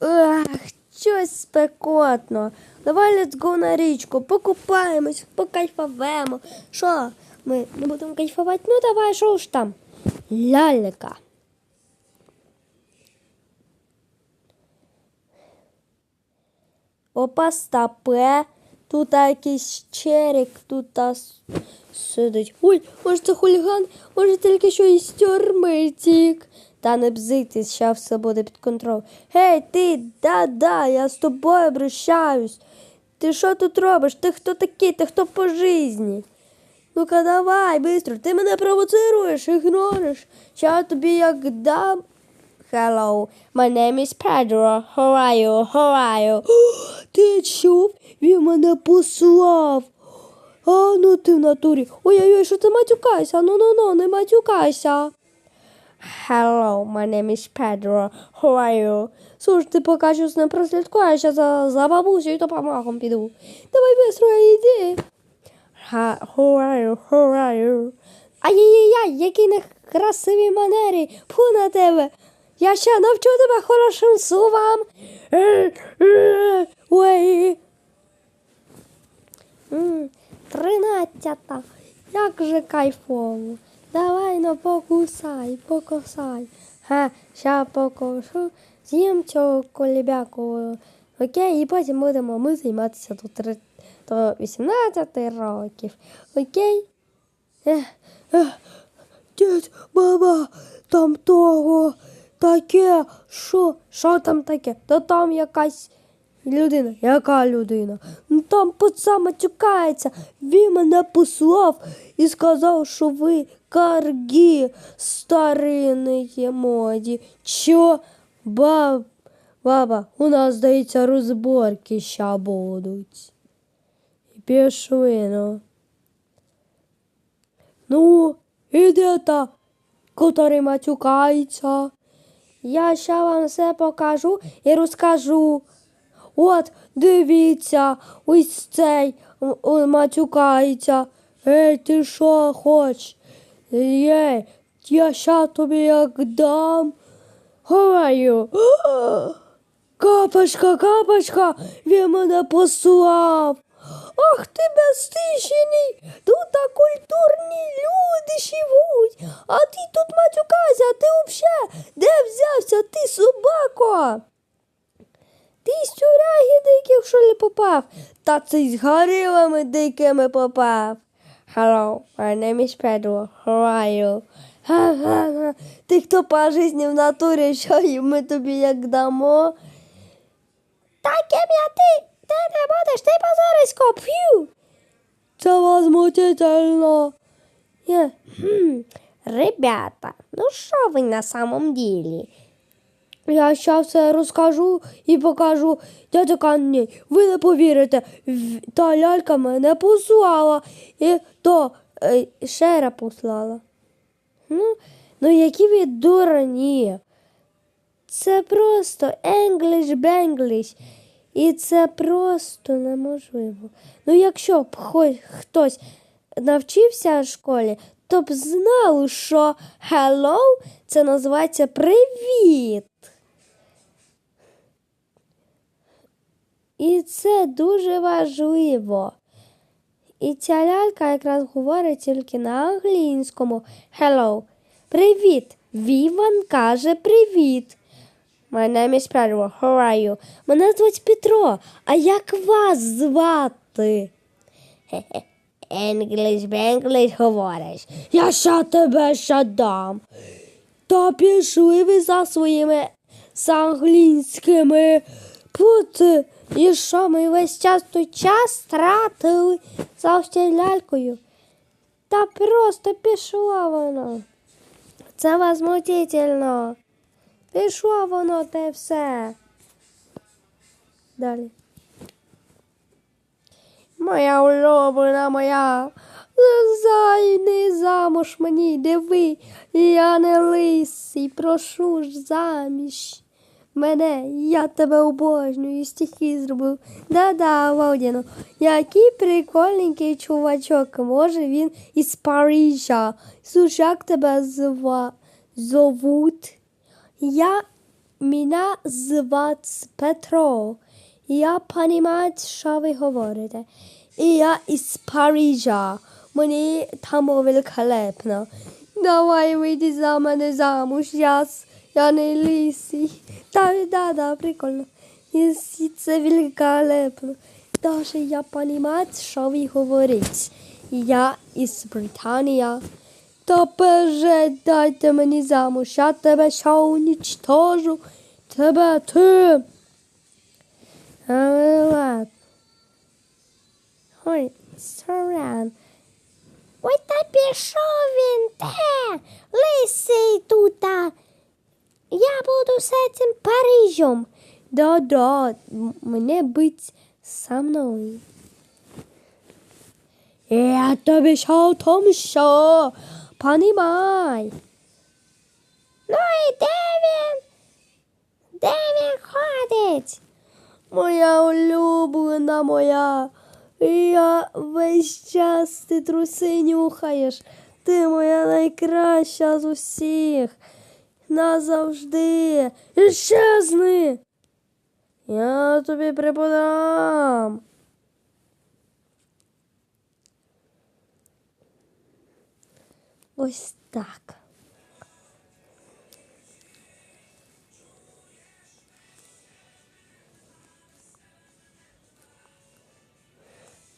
Ах, щось спекотно. Давай let's go на річку, покупаємось, покайфавемо. Що, ми не будемо кайфувати? Ну давай, що ж там? Лялька. Опа, стапе. Тут якийсь черік, тут сидить. Ой, може це хуліган, може тільки що із тюрми тік. Та не бзитись, ща все буде під контролем. Гей, ти, да-да, я з тобою обращаюсь. Ти що тут робиш? Ти хто такий? Ти хто по житті? Ну-ка давай, быстро, ти мене провоцируєш, ігнориш. Ща тобі як дам. Hello, my name is Pedro. How are you? How are you? Ти чув? Він мене послав. А ну ти в натурі. Ой-ой-ой, що ти матюкайся? Ну ну ну, не матюкайся. Hello, my name is Pedro. How are you? Слушай, ти поки що з ним прослідкуєш, я за, за бабусею то помахом піду. Давай быстро йди. Who are you? Who are you? Ай-яй-яй, які некрасиві манери. Фу на тебе. Я ще навчу тебе хорошим словам. Ой. Тринадцята. Як же кайфово. Давай ну покусай, покусай. Ха, ща покушу. З'їм цього колібяку. Окей, і потім будемо ми займатися до, три, до 18 років. Окей? Ех, ех. Дід, мама, там того таке. Що? Що там таке? Та там якась людина. Яка людина? Ну там пацан матюкається. Він мене послав і сказав, що ви каргі старинної моді. Що? Баб, баба, у нас, здається, розборки ща будуть. Пішли, ну. Ну, іде та, котрий матюкається. Я ще вам все покажу і розкажу. От, дивіться, ось цей м, о, матюкається. Ей, ти що хочеш? Ей, я ща тобі як дам. Говорю. Капочка, капочка, він мене послав. Ах ти безстишений, тут та культурні люди живуть, а ти тут матюкайся, ти взагалі де взявся, ти собако? Ти з тюряги диких що ли попав? Та це з горилами дикими попав. Hello, my name is Pedro. How are you? Ха-ха-ха. Ти хто по житті в натурі, що ми тобі як дамо? Таким я ти, ти будеш, ти позорисько п'ю. Це возмутительно. Є. Хм. Ребята, ну що ви на самом деле? Я щас все розкажу і покажу. Дядя Канні, ви не повірите, та лялька мене послала, і то е, шера послала. Ну, ну які ви дурні. Це просто English Benglish. І це просто неможливо. Ну, якщо б хоч хтось навчився в школі, то б знали, що hello це називається привіт. І це дуже важливо. І ця лялька якраз говорить тільки на англійському. Hello. Привіт. Віван каже привіт. My name is Pedro. How are you? Мене звуть Петро. А як вас звати? English, Benglish говориш. Я ще тебе ще дам. Та пішли ви за своїми з англійськими пути. І що ми весь час той час тратили за лялькою? Та просто пішла воно. Це возмутительно. Пішло воно те все. Далі. Моя улюблена моя. Зайни замуж мені, диви, я не лисий, прошу ж заміж. Мене, я тебе обожнюю, стихи зробив. Да-да, Вовдіно, який прикольненький чувачок, може він із Парижа. Слушай, як тебе зва... зовуть? Я мене звати Петро. Я розумію, що ви говорите. І я із Парижа. Мені там великолепно. Давай вийди за мене замуж. Я, я не лисий. Да, да, да, прикольно. І це великолепно. Даже я розумію, що ви говорите. Я із Британії. Тепер же дайте мені замуж, я тебе ще уничтожу. Тебе ти. Але. Ой, сорян. Ой, та пішов він, те, лисий тута. Я буду з цим Парижем. Да-да, мене бить со мною. Я тобі ще в тому, що понімай. Ну і де він? Де він ходить? Моя улюблена моя. Я весь час ти труси нюхаєш. Ти моя найкраща з усіх. Назавжди. Іщезни. Я тобі преподам. Ось так.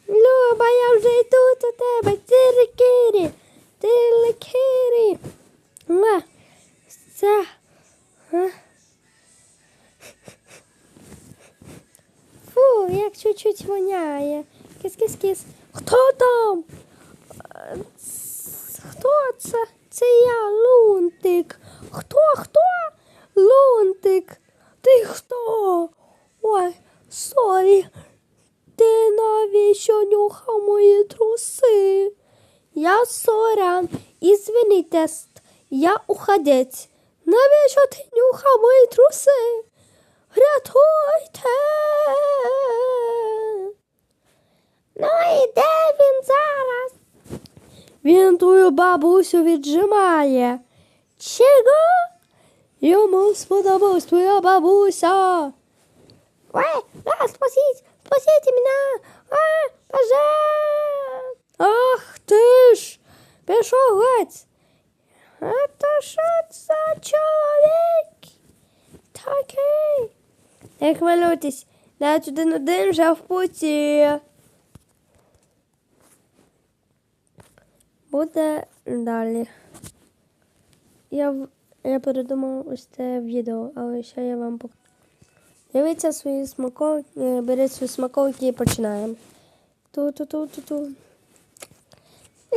Люба, я вже йду до тебе. Тирикирі. Тирикирі. Ма. Це. А? Фу, як чуть-чуть воняє. Кис-кис-кис. Хто там? Це? Це я, Лунтик. Хто, хто? Лунтик. Ти хто? Ой, сорі. Ти навіщо нюхав мої труси? Я сорян. Ізвинитесь, я уходець. Навіщо ти нюхав мої труси? Він твою бабусю віджимає. Чого? Йому сподобалась твоя бабуся. Ой, а, спасіть, спасіть мене. А, пожалуйста. Ах ти ж, пішов геть. А то що за чоловік? Такий. Не хвилюйтесь, навіть один один вже в путі. Буде далі. Я, я передумав ось це відео, але ще я вам покажу. Дивіться свої смаковки, е, беріть свої смаковки і починаємо. Ту-ту-ту-ту-ту.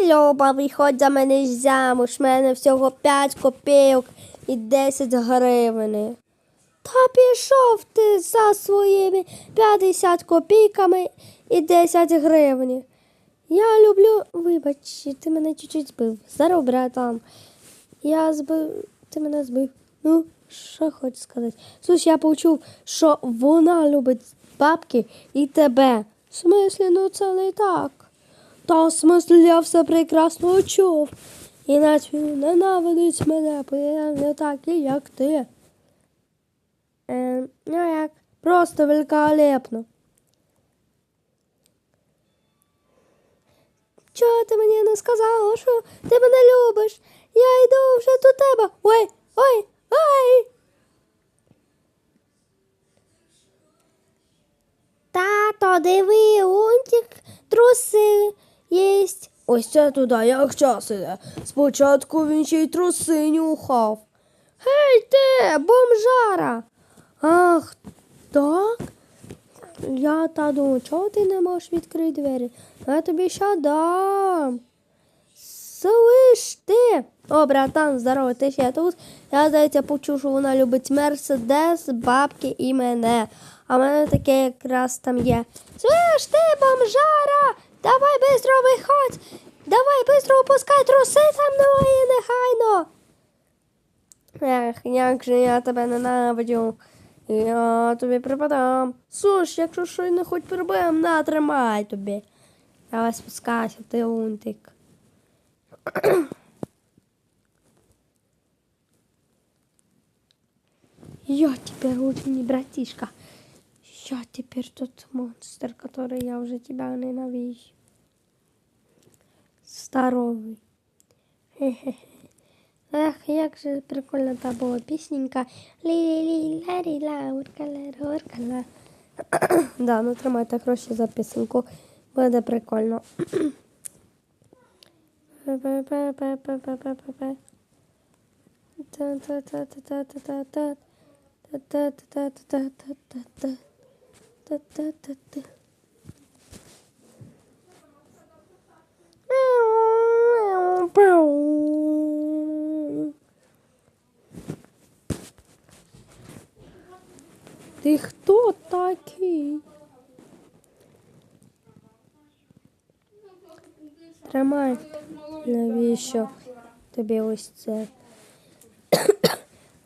Люба, виходь за мене замуж, в мене всього 5 копійок і 10 гривень. Та пішов ти за своїми 50 копійками і 10 гривень. Я люблю, вибач, ти мене чуть-чуть збив. Здоров, братан. Я збив, ти мене збив. Ну, що хочу сказати. Слушай, я почув, що вона любить бабки і тебе. В смислі, ну це не так. Та в смислі я все прекрасно чув. Іначе він ненавидить мене, бо я не такий, як ти. Е, ну як, просто великолепно. Чого ти мені не сказала, що ти мене любиш? Я йду вже до тебе. Ой, ой, ой. Тато, диви, унтик труси єсть. Ось це туди, як час іде. Спочатку він ще й труси нюхав. Гей ти, бомжара. Ах, так? Я та думаю, чого ти не можеш відкрити двері? Я тобі ще дам. Слиш ти. О, братан, здорово, ти ще тут. Я, здається, почув, що вона любить Мерседес, бабки і мене. А в мене таке якраз там є. Слиш ти, бомжара! Давай бистро виходь! Давай бистро опускай труси за мною нехайно. Ех, як же я тебе ненавидю. Я тобі припадам. Суш, якщо щойно хоч проблем, на, тримай тобі. Давай спускайся, ти лунтик. Я теперь уже братишка. Я теперь тот монстр, который я уже тебя ненавижу. Здоровый. Хе-хе-хе. Ах, як же прикольна та була пісенька. лі лі лі ла уркала, уркала. Да, ну тримайте гроші за пісеньку. Буде прикольно. Пау. Ти хто такий? Тримай. Навіщо тобі ось це?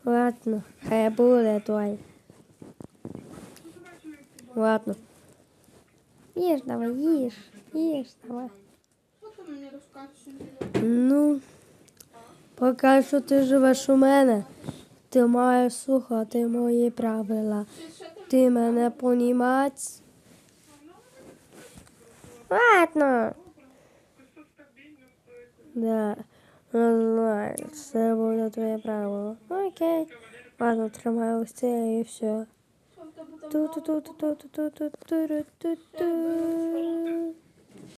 Ладно, хай буде твоє. Ладно. Їж давай, їж, їж давай. Ну, поки що ти живеш у мене, ти маєш слухати мої правила. Ти мене понімаєш? Ладно. Да, це буде твоє правило. Окей. Ладно, тримай ось це і все. Ту-ту-ту-ту-ту-ту-ту-ту-ту-ту-ту.